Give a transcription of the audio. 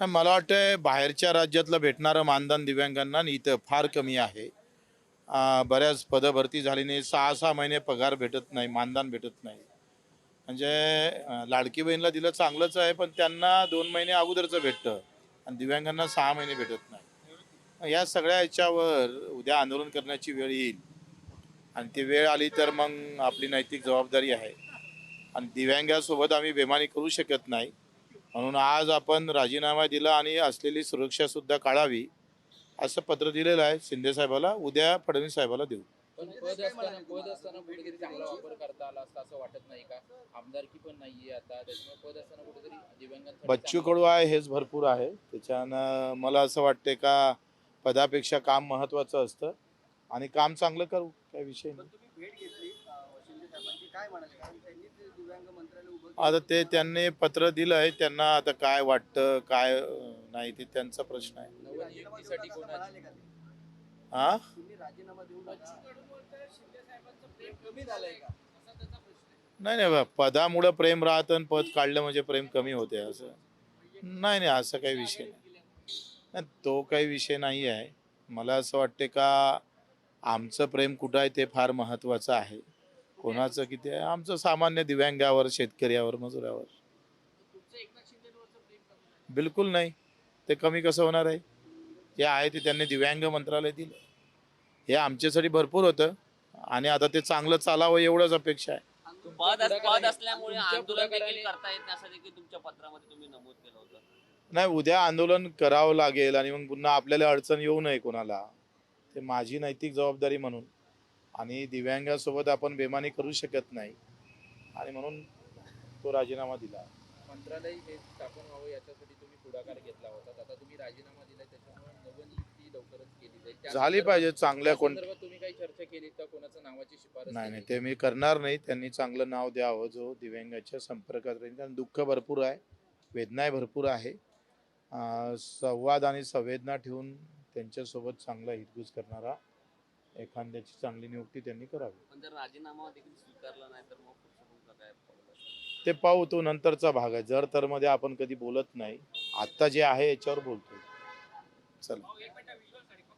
मला वाटतं बाहेरच्या राज्यातलं भेटणारं मानधन दिव्यांगांना इथं फार कमी आहे. बऱ्याच पदं भरती झाली नाही. सहा सहा महिने पगार भेटत नाही मानधन भेटत नाही. म्हणजे लाडकी बहीणला दिलं चांगलंच आहे पण त्यांना दोन महिने अगोदरचं भेटतं आणि दिव्यांगांना सहा महिने भेटत नाही. या सगळ्या याच्यावर उद्या आंदोलन करण्याची वेळ येईल. आणि ती वेळ आली तर मग आपली नैतिक जबाबदारी आहे. आणि दिव्यांगासोबत आम्ही बेमानी करू शकत नाही. म्हणून आज आपण राजीनामा दिला आणि असलेली सुरक्षा सुद्धा काढावी असं पत्र दिलेलं आहे शिंदे साहेबाला. उद्या फडणवीस साहेबाला देऊ. पण पद असताना पद असताना कुठेतरी चांगला वापर करता आला असता असं वाटत नाही का? आमदारकी पण नाहीये आता त्याच्यामुळे पद असताना कुठेतरी दिव्यांगांसाठी बच्चू कडू आहे हेच भरपूर आहे. त्याच्यानं मला असं वाटते का पदापेक्षा काम महत्त्वाचं असतं. आणि काम चांगलं करू काय विषय नाही. पण तुम्ही भेट घेतली अं, शिंदे साहेबांची. काय म्हणाले? कारण त्यांनीच आता ते त्यांनी पत्र दिलं आहे त्यांना आता काय वाटतं काय नाही ते त्यांचा प्रश्न आहे? हा नाही नाही बा, पदामुळं प्रेम राहतं आणि पद काढलं म्हणजे प्रेम कमी होते असं. नाही नाही असं काही विषय नाही. नाही, तो काही विषय नाही आहे. मला असं वाटते का आमचं प्रेम कुठं आहे ते फार महत्त्वाचं आहे. कोणाचं किती आहे? आमचं सामान्य दिव्यांगावर शेतकऱ्यावर मजुरावर. बिलकुल नाही. ते कमी कसं होणार आहे? जे आहे ते त्यांनी दिव्यांग मंत्रालय दिलं. हे आमच्यासाठी भरपूर होतं. आणि आता ते चांगलं चालावं एवढंच अपेक्षा आहे. तुमच्या पद अस- पद पुढाकाराने- असल्यामुळे तुमच्या आंदोलन देखील पुढाकाराने- करता येत नाही असं देखील तुमच्या पत्रामध्ये तुम्ही नमूद केलं होतं. नाही उद्या आंदोलन करावं लागेल आणि मग पुन्हा आपल्याला अडचण येऊ नये कोणाला. ते माझी नैतिक जबाबदारी म्हणून. आणि दिव्यांगासोबत आपण बेमानी करू शकत नाही. आणि म्हणून तो राजीनामा दिला. मंत्रालय हे स्थापन व्हावं याच्यासाठी तुम्ही पुढाकार घेतला होता. आता तुम्ही राजीनामा दिलाय त्याच्यामुळे लवकरच केली जाईल. झाली पाहिजे चांगल्या कोण तुम्ही काही चर्चा केली का कोणाच्या नावाची शिफारस नाही? नाही ते मी करणार नाही. त्यांनी चांगलं नाव द्यावं जो दिव्यांगाच्या संपर्कात राहील. कारण दुःख भरपूर आहे वेदनाही भरपूर आहे. संवाद आणि संवेदना ठेवून त्यांच्यासोबत चांगला हितगुज करणारा एखाद्याची चांगली नियुक्ती त्यांनी करावी. पण जर राजीनामा देखील स्वीकारला नाही तर मग पुढचं तुमचं काय पाऊल असेल? ते पाहू तो नंतरचा भाग आहे. जर तर मध्ये आपण कधी बोलत नाही आत्ता जे आहे याच्यावर बोलतोय. चला.